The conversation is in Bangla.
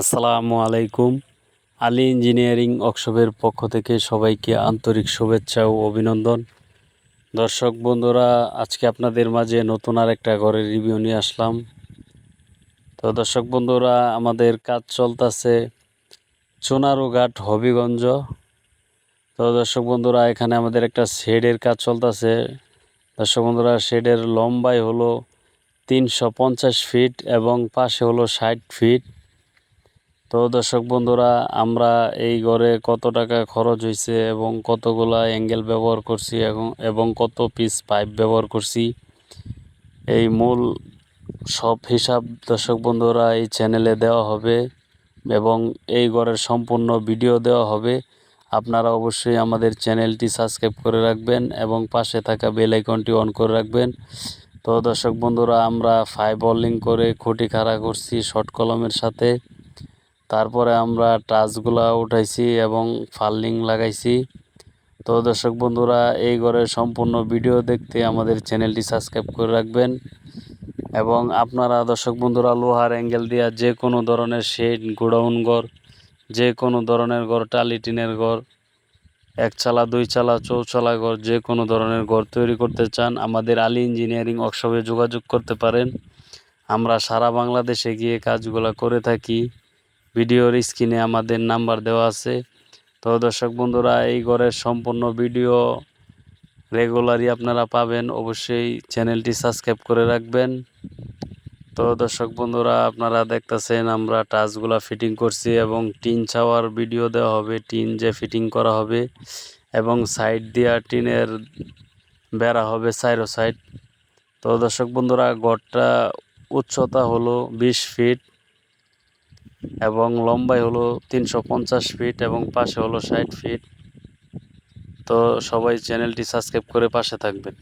আসসালামু আলাইকুম। আলী ইঞ্জিনিয়ারিং ওয়ার্কশপের পক্ষ থেকে সবাইকে আন্তরিক শুভেচ্ছা ও অভিনন্দন। দর্শক বন্ধুরা, আজকে আপনাদের মাঝে নতুন আর একটা ঘরের রিভিউ নিয়ে আসলাম। তো দর্শক বন্ধুরা, আমাদের কাজ চলতেছে চুনারুঘাট হবিগঞ্জ। তো দর্শক বন্ধুরা, এখানে আমাদের একটা শেডের কাজ চলতেছে। দর্শক বন্ধুরা, শেডের লম্বাই হলো তিনশো পঞ্চাশ ফিট এবং পাশে হলো ষাট ফিট। তো দর্শক বন্ধুরা, আমরা এই ঘরে কত টাকা খরচ হয়েছে এবং কতগুলা অ্যাঙ্গেল ব্যবহার করছি এবং এবং কত পিস পাইপ ব্যবহার করছি, এই মূল সব হিসাব দর্শক বন্ধুরা এই চ্যানেলে দেওয়া হবে এবং এই ঘরের সম্পূর্ণ ভিডিও দেওয়া হবে। আপনারা অবশ্যই আমাদের চ্যানেলটি সাবস্ক্রাইব করে রাখবেন এবং পাশে থাকা বেল আইকনটি অন করে রাখবেন। তো দর্শক বন্ধুরা, আমরা ফাইভ বলিং করে খুঁটি খাড়া করছি শর্ট কলমের সাথে। তারপরে আমরা টাচগুলা উঠাইছি এবং ফাল্লিং লাগাইছি। তো দর্শক বন্ধুরা, এই ঘরের সম্পূর্ণ ভিডিও দেখতে আমাদের চ্যানেলটি সাবস্ক্রাইব করে রাখবেন। এবং আপনারা দর্শক বন্ধুরা, লোহার অ্যাঙ্গেল দিয়া যে কোনো ধরনের শেড, গোডাউন ঘর, যে কোনো ধরনের ঘর, টালি টিনের ঘর এক চালা দুই চালা চৌচালা ঘর, যে কোনো ধরনের ঘর তৈরি করতে চান, আমাদের আলী ইঞ্জিনিয়ারিং ওয়ার্কশপে যোগাযোগ করতে পারেন। আমরা সারা বাংলাদেশে গিয়ে কাজগুলো করে থাকি। ভিডিওর স্ক্রিনে আমাদের নাম্বার দেওয়া আছে। তো দর্শক বন্ধুরা, এই ঘরের সম্পূর্ণ ভিডিও রেগুলারই আপনারা পাবেন। অবশ্যই চ্যানেলটি সাবস্ক্রাইব করে রাখবেন। তো দর্শক বন্ধুরা, আপনারা দেখতেছেন আমরা টাচগুলা ফিটিং করছি এবং টিন ছাওয়ার ভিডিও দেওয়া হবে। টিন যে ফিটিং করা হবে এবং সাইড দিয়া টিনের বেড়া হবে সাইরো সাইড। তো দর্শক বন্ধুরা ঘরটা উচ্চতা হলো বিশ ফিট। এবং লম্বাই হলো তিনশো পঞ্চাশ ফিট এবং পাশে হলো ষাট ফিট তো সবাই চ্যানেলটি সাবস্ক্রাইব করে পাশে থাকবেন।